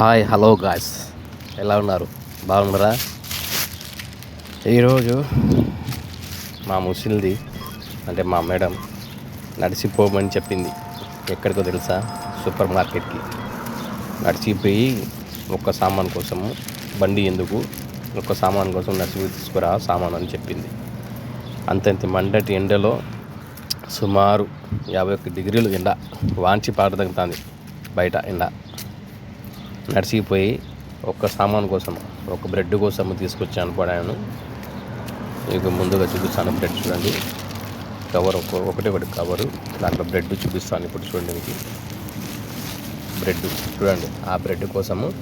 Hi hello guys. ఎలా ఉన్నారు? బాగున్నారా? ఈరోజు మా ముసిల్ది అంటే మా మేడం నడిచిపోమని చెప్పింది. ఎక్కడికో తెలుసా? సూపర్ మార్కెట్కి. నడిచిపోయి ఒక్క సామాన్ కోసము బండి ఎందుకు? ఒక్క సామాన్ కోసం నడిచిపోయి తీసుకురా సామాన్ అని చెప్పింది. అంతంత మండటి ఎండలో సుమారు యాభై ఒక్క డిగ్రీలు ఎండ వాంచి పాట తగ్గుతుంది బయట ఎండ. నడిచిపోయి ఒక్క సామాన్ కోసం ఒక బ్రెడ్ కోసం తీసుకొచ్చాను పడాను మీకు ముందుగా చూపిస్తాను బ్రెడ్ చూడండి. కవర్ ఒక ఒకటి ఒకటి కవరు. దాంట్లో బ్రెడ్ చూపిస్తాను ఇప్పుడు చూడండి మీకు. బ్రెడ్ చూడండి ఆ బ్రెడ్ కోసము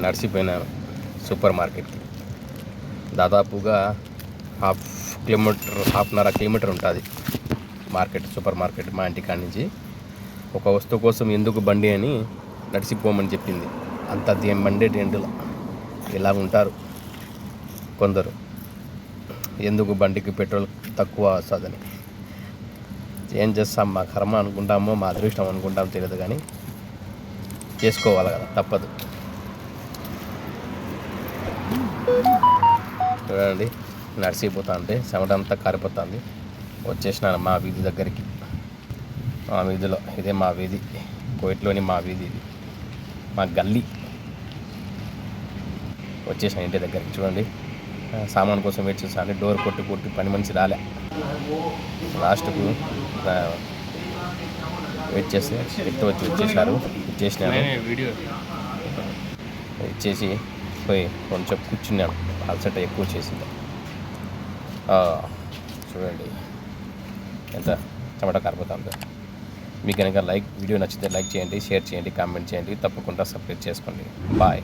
నడిచిపోయినాను సూపర్ మార్కెట్కి. దాదాపుగా హాఫ్ కిలోమీటర్ హాఫ్ హాఫ్న్నర కిలోమీటర్ ఉంటుంది మార్కెట్ సూపర్ మార్కెట్ మా ఇంటి కాడి నుంచి. ఒక వస్తువు కోసం ఎందుకు బండి అని నడిచిపోమని చెప్పింది. అంత దేం మండే ఎండులో ఇలా ఉంటారు కొందరు. ఎందుకు బండికి పెట్రోల్ తక్కువ వస్తుందని? ఏం చేస్తాం? మా కర్మ అనుకుంటామో మా అదృష్టం అనుకుంటాం తెలియదు కానీ చేసుకోవాలి కదా తప్పదు. చూడండి నడిచిపోతా అంటే చెమట అంతా కారిపోతుంది. వచ్చేసినాను మా వీధి దగ్గరికి. మా వీధిలో ఇదే మా వీధి కోయిట్లోని మా వీధి ఇది. మా గల్లీ. వచ్చేసాను ఇంటి దగ్గరికి చూడండి. సామాన్ కోసం వెయిట్ చేస్తాను డోర్ కొట్టి కొట్టి పని మనిషి రాలే. లాస్ట్కు వెయిట్ చేస్తే ఎత్తు వచ్చి వచ్చేసారు. వీడియో. ఇచ్చేసి పోయి కొంచెం కూర్చున్నాను. అలసట ఎక్కువ చేసింది. చూడండి. ఎంత చెమట కారిపోతుంది మీకు కనుక లైక్ వీడియో నచ్చితే లైక్ చేయండి షేర్ చేయండి కామెంట్ చేయండి. తప్పకుండా సబ్స్క్రైబ్ చేసుకోండి. బాయ్.